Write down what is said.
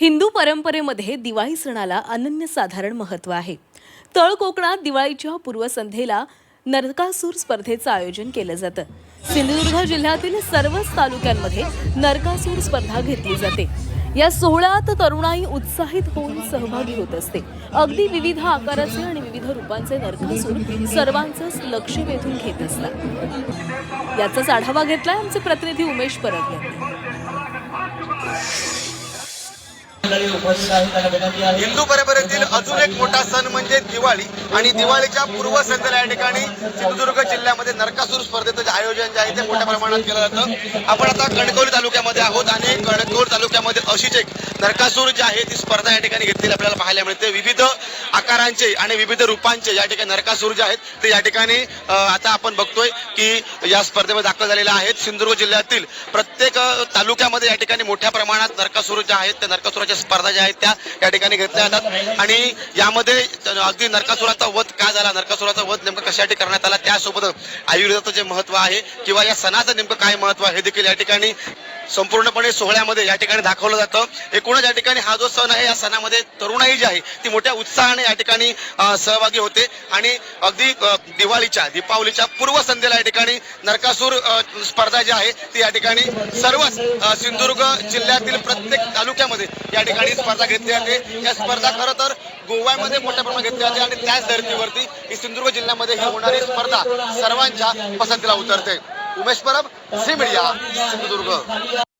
हिंदू परंपरेमध्ये दिवाळी सणाला अनन्यसाधारण महत्त्व आहे. तळ कोकणात दिवाळीच्या पूर्वसंध्येला नरकासूर स्पर्धेचं आयोजन केलं जातं. सिंधुदुर्ग जिल्ह्यातील सर्वच तालुक्यांमध्ये नरकासूर स्पर्धा घेतली जाते. या सोहळ्यात तरुणाई उत्साहित होऊन सहभागी होत असते. अगदी विविध आकाराचे आणि विविध रूपांचे नरकासूर सर्वांचंच लक्ष वेधून घेत असतात. याचाच आढावा घेतलाय आमचे प्रतिनिधी उमेश परब यांनी. हिंदू परंपरेतील अजून एक मोठा सण म्हणजे दिवाळी आणि दिवाळीच्या पूर्वसंध्येला या ठिकाणी सिंधुदुर्ग जिल्ह्यामध्ये नरकासूर स्पर्धेचं जे आयोजन जे आहे ते मोठ्या प्रमाणात केलं जातं. आपण आता कणकवली तालुक्यामध्ये आहोत आणि कणकवली तालुक्यामध्ये अशीच एक नरकासूर जी आहे ती स्पर्धा या ठिकाणी घेतलेली आपल्याला पाहायला मिळते. विविध आकारांचे आणि विविध रूपांचे या ठिकाणी नरकासूर जे आहेत. ते या ठिकाणी आता आपण बघतोय की या स्पर्धेमध्ये दाखल झालेले आहेत. सिंधुदुर्ग जिल्ह्यातील प्रत्येक तालुक्यामध्ये या ठिकाणी मोठ्या प्रमाणात नरकासूर ज्या आहेत. त्या नरकासुराच्या स्पर्धा ज्या आहेत त्या या ठिकाणी घेतल्या जातात. आणि यामध्ये अगदी नरकासुराचा वध का झाला? नरकासुराचा वध नेमकं कशासाठी करण्यात आला? त्यासोबत आयुर्वेदाचं जे महत्त्व आहे किंवा या सणाचं नेमकं काय महत्त्व आहे हे देखील या ठिकाणी संपूर्णपणे सोहळ्यामध्ये या ठिकाणी दाखवलं जातं. एकूणच या ठिकाणी हा जो सण आहे या सणामध्ये तरुणाई जी आहे ती मोठ्या उत्साहाने या ठिकाणी सहभागी होते. आणि अगदी दिवाळीच्या दीपावलीच्या पूर्वसंध्येला या ठिकाणी नरकासूर स्पर्धा जी आहे ती या ठिकाणी सर्वच सिंधुदुर्ग जिल्ह्यातील प्रत्येक तालुक्यामध्ये या ठिकाणी स्पर्धा घेतली जाते. या स्पर्धा खरं तर गोव्यामध्ये मोठ्या प्रमाणात घेतली जाते आणि त्याच धर्तीवरती ही सिंधुदुर्ग जिल्ह्यामध्ये ही होणारी स्पर्धा सर्वांच्या पसंतीला उतरते. उमेश परब झी मीडिया सिंधुदुर्ग.